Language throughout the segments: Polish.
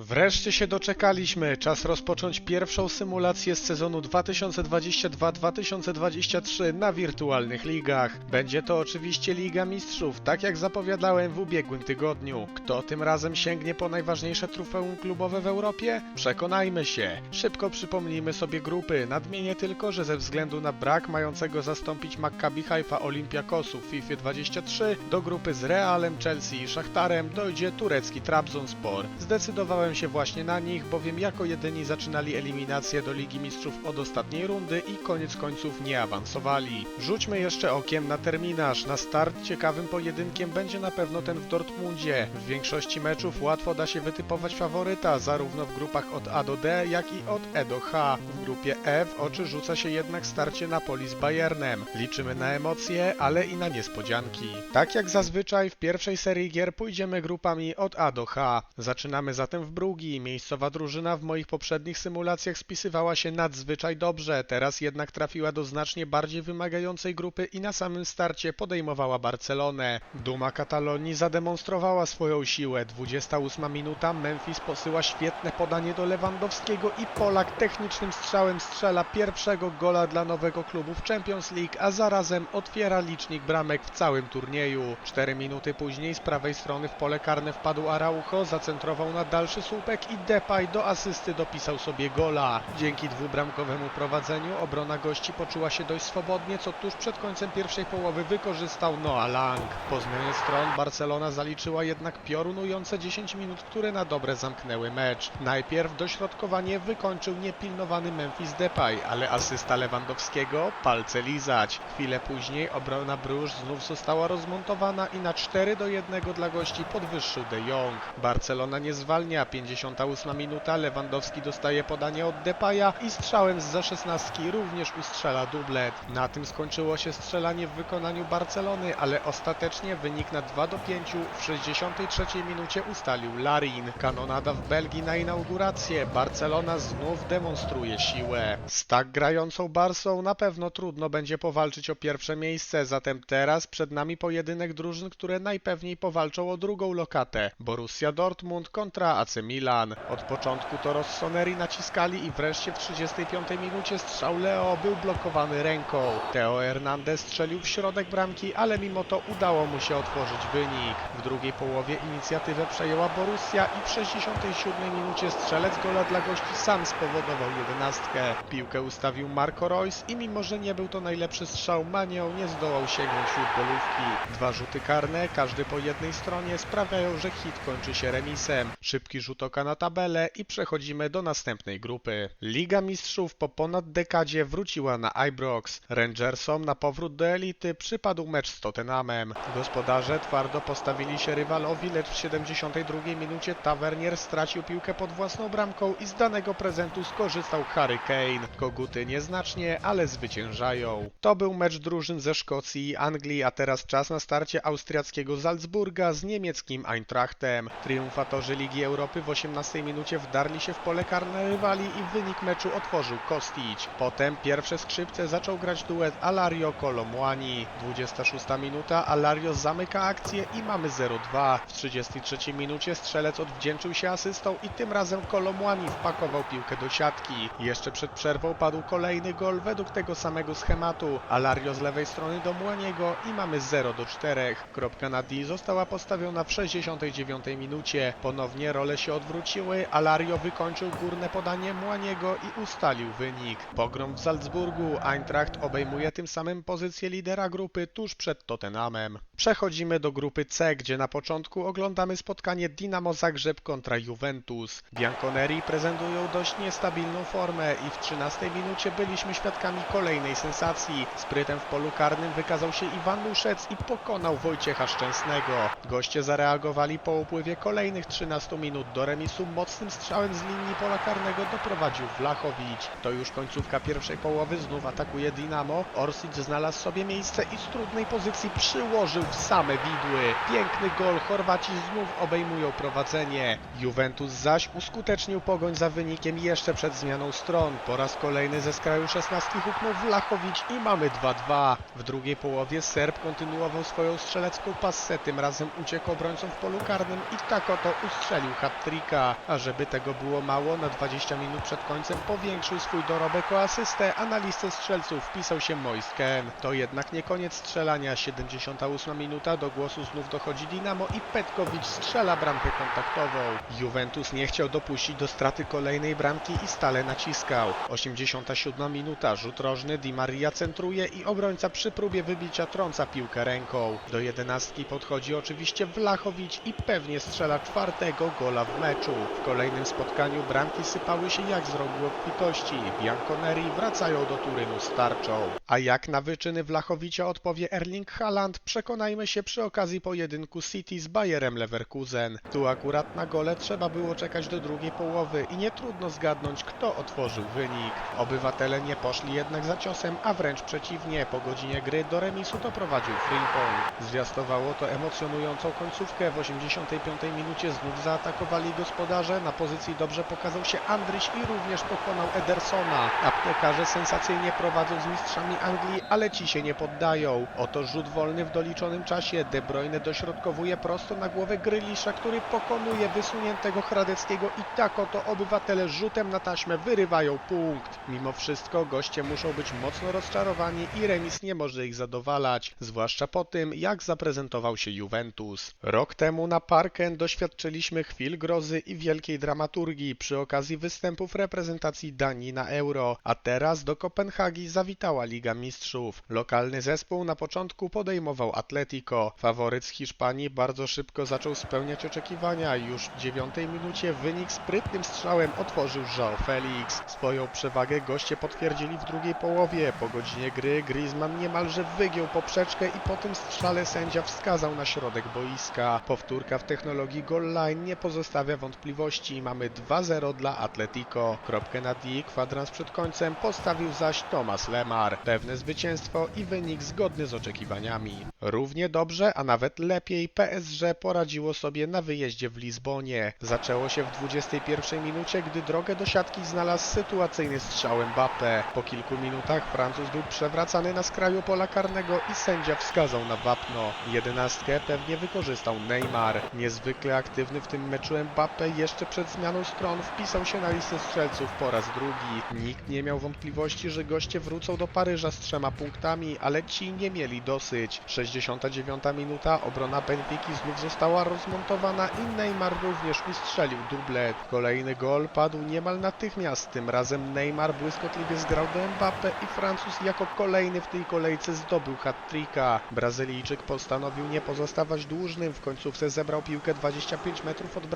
Wreszcie się doczekaliśmy. Czas rozpocząć pierwszą symulację z sezonu 2022-2023 na wirtualnych ligach. Będzie to oczywiście Liga Mistrzów, tak jak zapowiadałem w ubiegłym tygodniu. Kto tym razem sięgnie po najważniejsze trofeum klubowe w Europie? Przekonajmy się. Szybko przypomnijmy sobie grupy. Nadmienię tylko, że ze względu na brak mającego zastąpić Maccabi Haifa Olympiakosu w FIFA 23 do grupy z Realem, Chelsea i Szachtarem dojdzie turecki Trabzonspor. Zdecydowałem się właśnie na nich, bowiem jako jedyni zaczynali eliminację do Ligi Mistrzów od ostatniej rundy i koniec końców nie awansowali. Rzućmy jeszcze okiem na terminarz. Na start ciekawym pojedynkiem będzie na pewno ten w Dortmundzie. W większości meczów łatwo da się wytypować faworyta, zarówno w grupach od A do D, jak i od E do H. W grupie E w oczy rzuca się jednak starcie Napoli z Bayernem. Liczymy na emocje, ale i na niespodzianki. Tak jak zazwyczaj w pierwszej serii gier pójdziemy grupami od A do H. Zaczynamy zatem w Brugi. Miejscowa drużyna w moich poprzednich symulacjach spisywała się nadzwyczaj dobrze, teraz jednak trafiła do znacznie bardziej wymagającej grupy i na samym starcie podejmowała Barcelonę. Duma Katalonii zademonstrowała swoją siłę. 28 minuta, Memphis posyła świetne podanie do Lewandowskiego i Polak technicznym strzałem strzela pierwszego gola dla nowego klubu w Champions League, a zarazem otwiera licznik bramek w całym turnieju. 4 minuty później z prawej strony w pole karne wpadł Araujo, zacentrował na dalszy słupek i Depay do asysty dopisał sobie gola. Dzięki dwubramkowemu prowadzeniu obrona gości poczuła się dość swobodnie, co tuż przed końcem pierwszej połowy wykorzystał Noah Lang. Po zmianie stron Barcelona zaliczyła jednak piorunujące 10 minut, które na dobre zamknęły mecz. Najpierw dośrodkowanie wykończył niepilnowany Memphis Depay, ale asysta Lewandowskiego palce lizać. Chwilę później obrona Bruges znów została rozmontowana i na 4 do 1 dla gości podwyższył De Jong. Barcelona nie zwalnia, 58 minuta, Lewandowski dostaje podanie od Depaya i strzałem z za 16 również ustrzela dublet. Na tym skończyło się strzelanie w wykonaniu Barcelony, ale ostatecznie wynik na 2 do 5 w 63 minucie ustalił Larin. Kanonada w Belgii na inaugurację. Barcelona znów demonstruje siłę. Z tak grającą Barsą na pewno trudno będzie powalczyć o pierwsze miejsce, zatem teraz przed nami pojedynek drużyn, które najpewniej powalczą o drugą lokatę. Borussia Dortmund kontra AC Milan. Od początku to Rossoneri naciskali i wreszcie w 35 minucie strzał Leo był blokowany ręką. Theo Hernandez strzelił w środek bramki, ale mimo to udało mu się otworzyć wynik. W drugiej połowie inicjatywę przejęła Borussia i w 67 minucie strzelec gola dla gości sam spowodował jedenastkę. Piłkę ustawił Marco Reus i mimo, że nie był to najlepszy strzał, Manią nie zdołał sięgnąć wśród golówki. Dwa rzuty karne, każdy po jednej stronie, sprawiają, że hit kończy się remisem. Szybki rzut oka na tabelę i przechodzimy do następnej grupy. Liga Mistrzów po ponad dekadzie wróciła na Ibrox. Rangersom na powrót do elity przypadł mecz z Tottenhamem. Gospodarze twardo postawili się rywalowi, lecz w 72 minucie Tavernier stracił piłkę pod własną bramką i z danego prezentu skorzystał Harry Kane. Koguty nieznacznie, ale zwyciężają. To był mecz drużyn ze Szkocji i Anglii, a teraz czas na starcie austriackiego Salzburga z niemieckim Eintrachtem. Triumfatorzy Ligi Europy w 18 minucie wdarli się w pole karne rywali i wynik meczu otworzył Kostić. Potem pierwsze skrzypce zaczął grać duet Alario Kolomłani. 26 minuta Alario zamyka akcję i mamy 0-2. W 33 minucie strzelec odwdzięczył się asystą i tym razem Kolomłani wpakował piłkę do siatki. Jeszcze przed przerwą padł kolejny gol według tego samego schematu. Alario z lewej strony do Młaniego i mamy 0 do 4. Kropka na D została postawiona w 69 minucie. Ponownie role się odwróciły. Alario wykończył górne podanie Młaniego i ustalił wynik. Pogrom w Salzburgu. Eintracht obejmuje tym samym pozycję lidera grupy tuż przed Tottenhamem. Przechodzimy do grupy C, gdzie na początku oglądamy spotkanie Dinamo Zagrzeb kontra Juventus. Bianconeri prezentują dość niestabilną formę i w 13 minucie byliśmy świadkami kolejnej sensacji. Sprytem w polu karnym wykazał się Iwan Luszec i pokonał Wojciecha Szczęsnego. Goście zareagowali po upływie kolejnych 13 minut do remisu mocnym strzałem z linii pola karnego doprowadził Wlachowicz. To już końcówka pierwszej połowy, znów atakuje Dinamo. Orsic znalazł sobie miejsce i z trudnej pozycji przyłożył w same widły. Piękny gol, Chorwaci znów obejmują prowadzenie. Juventus zaś uskutecznił pogoń za wynikiem jeszcze przed zmianą stron. Po raz kolejny ze skraju szesnastki huknął Wlachowicz i mamy 2-2. W drugiej połowie Serb kontynuował swoją strzelecką passę, tym razem uciekł obrońcom w polu karnym i tak oto ustrzelił hat hat-tricka, a żeby tego było mało, na 20 minut przed końcem powiększył swój dorobek o asystę, a na listę strzelców wpisał się Moise Ken. To jednak nie koniec strzelania, 78 minuta, do głosu znów dochodzi Dinamo i Petkowicz strzela bramkę kontaktową. Juventus nie chciał dopuścić do straty kolejnej bramki i stale naciskał. 87 minuta, rzut rożny, Di Maria centruje i obrońca przy próbie wybicia trąca piłkę ręką. Do jedenastki podchodzi oczywiście Wlachowicz i pewnie strzela czwartego gola meczu. W kolejnym spotkaniu bramki sypały się jak z rogu obfitości. Bianconeri wracają do Turynu z tarczą. A jak na wyczyny Wlachowicza odpowie Erling Haaland, przekonajmy się przy okazji pojedynku City z Bayerem Leverkusen. Tu akurat na gole trzeba było czekać do drugiej połowy i nie trudno zgadnąć, kto otworzył wynik. Obywatele nie poszli jednak za ciosem, a wręcz przeciwnie, po godzinie gry do remisu doprowadził Frimpong. Zwiastowało to emocjonującą końcówkę. W 85 minucie znów zaatakowali gospodarze. Na pozycji dobrze pokazał się Andryś i również pokonał Edersona. Aptekarze sensacyjnie prowadzą z mistrzami Anglii, ale ci się nie poddają. Oto rzut wolny w doliczonym czasie. De Bruyne dośrodkowuje prosto na głowę Grylisza, który pokonuje wysuniętego Hradeckiego i tak oto obywatele rzutem na taśmę wyrywają punkt. Mimo wszystko goście muszą być mocno rozczarowani i remis nie może ich zadowalać, zwłaszcza po tym, jak zaprezentował się Juventus. Rok temu na Parken doświadczyliśmy chwil grozy i wielkiej dramaturgii przy okazji występów reprezentacji Danii na Euro, a teraz do Kopenhagi zawitała Liga Mistrzów. Lokalny zespół na początku podejmował Atletico. Faworyt z Hiszpanii bardzo szybko zaczął spełniać oczekiwania. Już w dziewiątej minucie wynik sprytnym strzałem otworzył João Felix. Swoją przewagę goście potwierdzili w drugiej połowie. Po godzinie gry Griezmann niemalże wygiął poprzeczkę i po tym strzale sędzia wskazał na środek boiska. Powtórka w technologii goal line nie pozostawia wątpliwości. Mamy 2-0 dla Atletico. Kropkę na D, kwadrans przed końcem postawił zaś Thomas Lemar. Pewne zwycięstwo i wynik zgodny z oczekiwaniami. Równie dobrze, a nawet lepiej PSG poradziło sobie na wyjeździe w Lizbonie. Zaczęło się w 21 minucie, gdy drogę do siatki znalazł sytuacyjny strzał Mbappé. Po kilku minutach Francuz był przewracany na skraju pola karnego i sędzia wskazał na wapno. Jedenastkę pewnie wykorzystał Neymar. Niezwykle aktywny w tym meczu Mbappé jeszcze przed zmianą stron wpisał się na listę strzelców po raz drugi. Nikt nie miał wątpliwości, że goście wrócą do Paryża z trzema punktami, ale ci nie mieli dosyć. 69 minuta, obrona Benfiki znów została rozmontowana i Neymar również ustrzelił dublet. Kolejny gol padł niemal natychmiast, tym razem Neymar błyskotliwie zgrał do Mbappe i Francuz jako kolejny w tej kolejce zdobył hat-tricka. Brazylijczyk postanowił nie pozostawać dłużnym, w końcówce zebrał piłkę 25 metrów od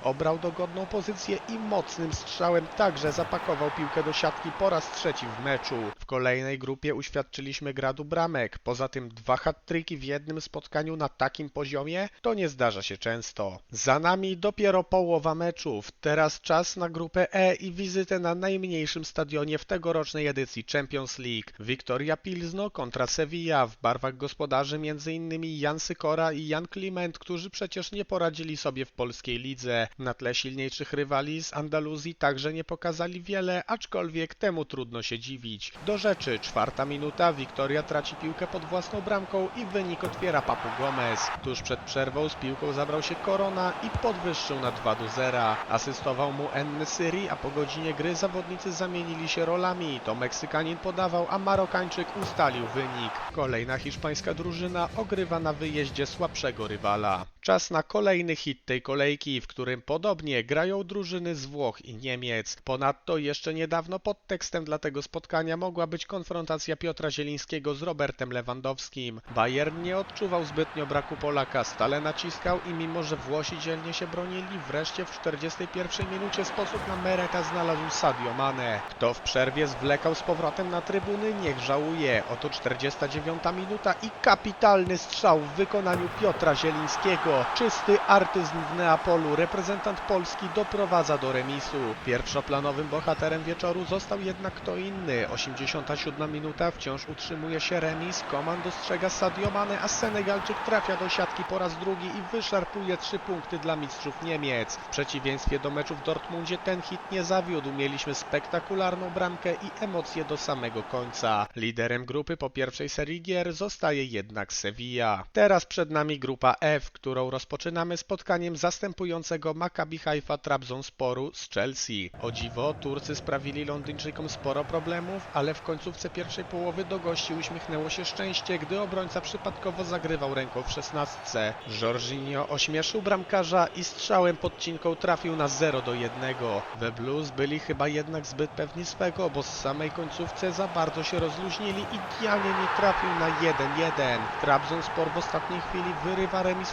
obrał dogodną pozycję i mocnym strzałem także zapakował piłkę do siatki po raz trzeci w meczu. W kolejnej grupie uświadczyliśmy gradu bramek, poza tym dwa hat-tricki w jednym spotkaniu na takim poziomie to nie zdarza się często. Za nami dopiero połowa meczów, teraz czas na grupę E i wizytę na najmniejszym stadionie w tegorocznej edycji Champions League. Victoria Pilzno kontra Sevilla w barwach gospodarzy m.in. Jan Sykora i Jan Kliment, którzy przecież nie poradzili sobie w polskiej lidze. Na tle silniejszych rywali z Andaluzji także nie pokazali wiele, aczkolwiek temu trudno się dziwić. Do rzeczy, czwarta minuta, Victoria traci piłkę pod własną bramką i wynik otwiera Papu Gomez. Tuż przed przerwą z piłką zabrał się Korona i podwyższył na 2 do 0. Asystował mu Enny a po godzinie gry zawodnicy zamienili się rolami. To Meksykanin podawał, a Marokańczyk ustalił wynik. Kolejna hiszpańska drużyna ogrywa na wyjeździe słabszego rywala. Czas na kolejny hit tej kolejki, w którym podobnie grają drużyny z Włoch i Niemiec. Ponadto jeszcze niedawno podtekstem dla tego spotkania mogła być konfrontacja Piotra Zielińskiego z Robertem Lewandowskim. Bayern nie odczuwał zbytnio braku Polaka, stale naciskał i mimo, że Włosi dzielnie się bronili, wreszcie w 41 minucie sposób na Mereta znalazł Sadio Mane. Kto w przerwie zwlekał z powrotem na trybuny, niech żałuje. Oto 49 minuta i kapitalny strzał w wykonaniu Piotra Zielińskiego. Czysty artyzm w Neapolu, reprezentant Polski doprowadza do remisu. Pierwszoplanowym bohaterem wieczoru został jednak kto inny. 87 minuta wciąż utrzymuje się remis, Koman dostrzega Sadio Mane, a Senegalczyk trafia do siatki po raz drugi i wyszarpuje trzy punkty dla mistrzów Niemiec. W przeciwieństwie do meczu w Dortmundzie ten hit nie zawiódł, mieliśmy spektakularną bramkę i emocje do samego końca. Liderem grupy po pierwszej serii gier zostaje jednak Sevilla. Teraz przed nami grupa F, którą Rozpoczynamy spotkaniem zastępującego Maccabi Haifa Trabzonsporu z Chelsea. O dziwo, Turcy sprawili Londyńczykom sporo problemów, ale w końcówce pierwszej połowy do gości uśmiechnęło się szczęście, gdy obrońca przypadkowo zagrywał ręką w szesnastce. Jorginho ośmieszył bramkarza i strzałem podcinką trafił na 0 do 1. We Blues byli chyba jednak zbyt pewni swego, bo z samej końcówce za bardzo się rozluźnili i Dianie nie trafił na 1-1. Trabzonspor w ostatniej chwili wyrywa remis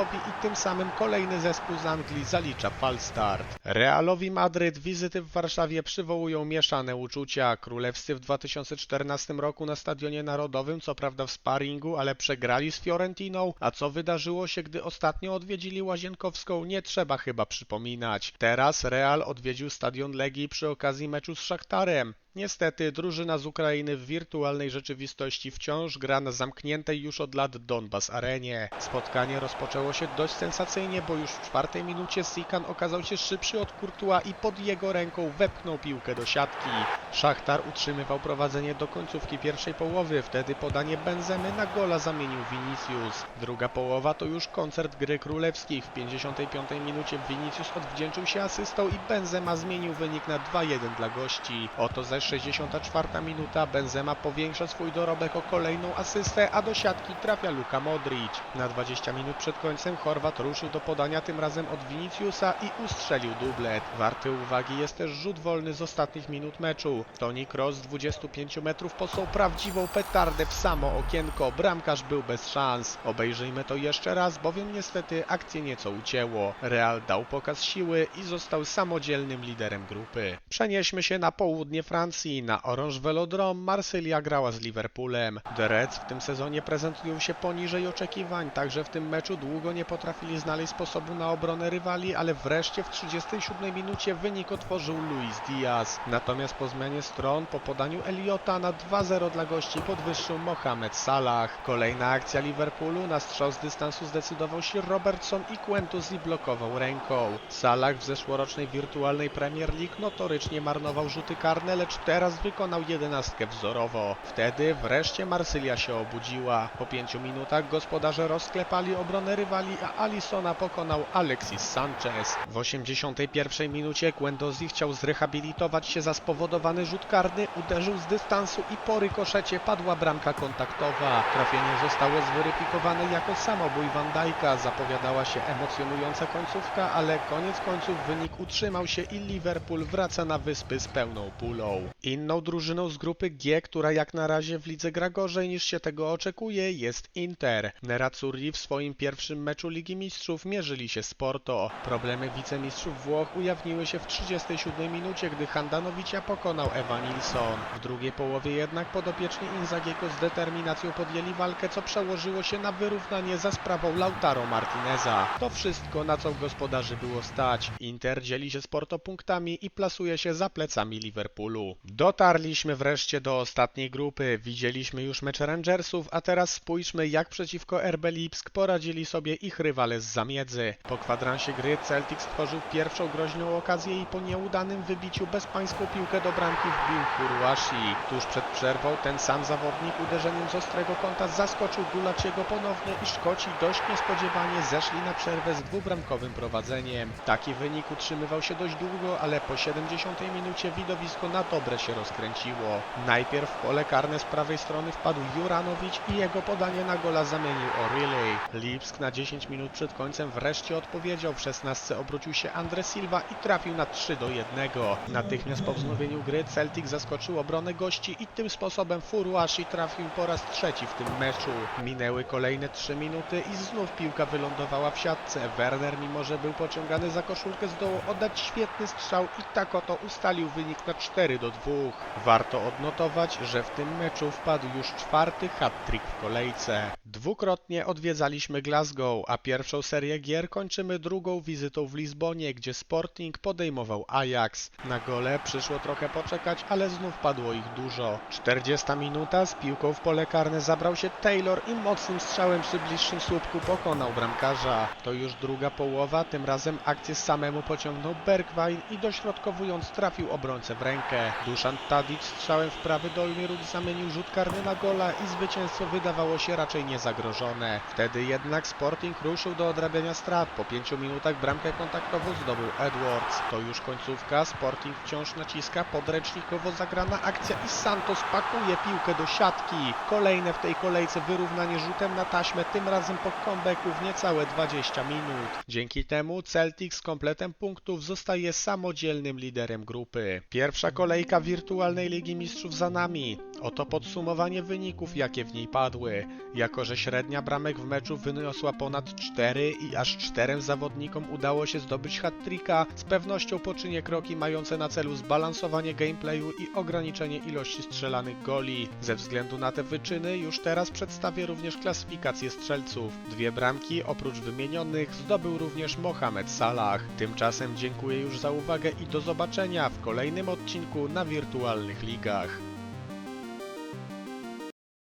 i tym samym kolejny zespół z Anglii zalicza falstart. Realowi Madryt wizyty w Warszawie przywołują mieszane uczucia. Królewscy w 2014 roku na Stadionie Narodowym, co prawda w sparingu, ale przegrali z Fiorentiną, a co wydarzyło się, gdy ostatnio odwiedzili Łazienkowską, nie trzeba chyba przypominać. Teraz Real odwiedził Stadion Legii przy okazji meczu z Szachtarem. Niestety, drużyna z Ukrainy w wirtualnej rzeczywistości wciąż gra na zamkniętej już od lat Donbas arenie. Spotkanie rozpoczęło się dość sensacyjnie, bo już w czwartej minucie Sikan okazał się szybszy od Courtois i pod jego ręką wepchnął piłkę do siatki. Szachtar utrzymywał prowadzenie do końcówki pierwszej połowy, wtedy podanie Benzemy na gola zamienił Vinicius. Druga połowa to już koncert gry królewskich. W 55 minucie Vinicius odwdzięczył się asystą i Benzema zmienił wynik na 2-1 dla gości. Oto zaś 64 minuta Benzema powiększa swój dorobek o kolejną asystę, a do siatki trafia Luka Modric. Na 20 minut przed końcem Chorwat ruszył do podania tym razem od Viniciusa i ustrzelił dublet. Warty uwagi jest też rzut wolny z ostatnich minut meczu. Toni Kroos z 25 metrów posłał prawdziwą petardę w samo okienko. Bramkarz był bez szans. Obejrzyjmy to jeszcze raz, bowiem niestety akcję nieco ucięło. Real dał pokaz siły i został samodzielnym liderem grupy. Przenieśmy się na południe Francji. Na Orange Velodrome Marsylia grała z Liverpoolem. The Reds w tym sezonie prezentują się poniżej oczekiwań, także w tym meczu długo nie potrafili znaleźć sposobu na obronę rywali, ale wreszcie w 37 minucie wynik otworzył Luis Diaz. Natomiast po zmianie stron, po podaniu Eliota na 2-0 dla gości podwyższył Mohamed Salah. Kolejna akcja Liverpoolu, na strzał z dystansu zdecydował się Robertson i Quentus i blokował ręką. Salah w zeszłorocznej wirtualnej Premier League notorycznie marnował rzuty karne, lecz teraz wykonał jedenastkę wzorowo. Wtedy wreszcie Marsylia się obudziła. Po pięciu minutach gospodarze rozklepali obronę rywali, a Alisona pokonał Alexis Sanchez. W 81 minucie Guendouzi chciał zrehabilitować się za spowodowany rzut karny, uderzył z dystansu i po rykoszecie padła bramka kontaktowa. Trafienie zostało zweryfikowane jako samobój Van Dijk'a. Zapowiadała się emocjonująca końcówka, ale koniec końców wynik utrzymał się i Liverpool wraca na wyspy z pełną pulą. Inną drużyną z grupy G, która jak na razie w lidze gra gorzej niż się tego oczekuje, jest Inter. Nerazzurri w swoim pierwszym meczu Ligi Mistrzów mierzyli się z Porto. Problemy wicemistrzów Włoch ujawniły się w 37 minucie, gdy Handanowicia pokonał Ewa Nilsson. W drugiej połowie jednak podopieczni Inzagiego z determinacją podjęli walkę, co przełożyło się na wyrównanie za sprawą Lautaro Martineza. To wszystko, na co gospodarzy było stać. Inter dzieli się z Porto punktami i plasuje się za plecami Liverpoolu. Dotarliśmy wreszcie do ostatniej grupy. Widzieliśmy już mecz Rangersów, a teraz spójrzmy jak przeciwko RB Lipsk poradzili sobie ich rywale z zamiedzy. Po kwadransie gry Celtic stworzył pierwszą groźną okazję i po nieudanym wybiciu bezpańską piłkę do bramki wbił Kuruashi. Tuż przed przerwą ten sam zawodnik uderzeniem z ostrego kąta zaskoczył Gulaciego ponownie i Szkoci dość niespodziewanie zeszli na przerwę z dwubramkowym prowadzeniem. Taki wynik utrzymywał się dość długo, ale po 70 minucie widowisko na dobre się rozkręciło. Najpierw w pole karne z prawej strony wpadł Juranowicz i jego podanie na gola zamienił O'Reilly. Lipsk na 10 minut przed końcem wreszcie odpowiedział. W 16 obrócił się Andre Silva i trafił na 3 do 1. Natychmiast po wznowieniu gry Celtic zaskoczył obronę gości i tym sposobem Furuashi trafił po raz trzeci w tym meczu. Minęły kolejne 3 minuty i znów piłka wylądowała w siatce. Werner, mimo że był pociągany za koszulkę, zdołał oddać świetny strzał i tak oto ustalił wynik na 4 do 2. Warto odnotować, że w tym meczu wpadł już czwarty hat-trick w kolejce. Dwukrotnie odwiedzaliśmy Glasgow, a pierwszą serię gier kończymy drugą wizytą w Lizbonie, gdzie Sporting podejmował Ajax. Na gole przyszło trochę poczekać, ale znów padło ich dużo. 40 minuta z piłką w pole karne zabrał się Taylor i mocnym strzałem przy bliższym słupku pokonał bramkarza. To już druga połowa, tym razem akcję samemu pociągnął Bergwijn i dośrodkowując trafił obrońcę w rękę. Duszan Tadic strzałem w prawy dolny róg zamienił rzut karny na gola i zwycięstwo wydawało się raczej nie zagrożone. Wtedy jednak Sporting ruszył do odrabiania strat. Po 5 minutach bramkę kontaktową zdobył Edwards. To już końcówka, Sporting wciąż naciska, podręcznikowo zagrana akcja i Santos pakuje piłkę do siatki. Kolejne w tej kolejce wyrównanie rzutem na taśmę, tym razem po comebacku w niecałe 20 minut. Dzięki temu Celtic z kompletem punktów zostaje samodzielnym liderem grupy. Pierwsza kolejka wirtualnej Ligi Mistrzów za nami. Oto podsumowanie wyników, jakie w niej padły. Jako, że średnia bramek w meczu wyniosła ponad 4 i aż 4 zawodnikom udało się zdobyć hat-tricka, z pewnością poczynię kroki mające na celu zbalansowanie gameplayu i ograniczenie ilości strzelanych goli. Ze względu na te wyczyny już teraz przedstawię również klasyfikację strzelców. Dwie bramki oprócz wymienionych zdobył również Mohamed Salah. Tymczasem dziękuję już za uwagę i do zobaczenia w kolejnym odcinku na wirtualnych ligach.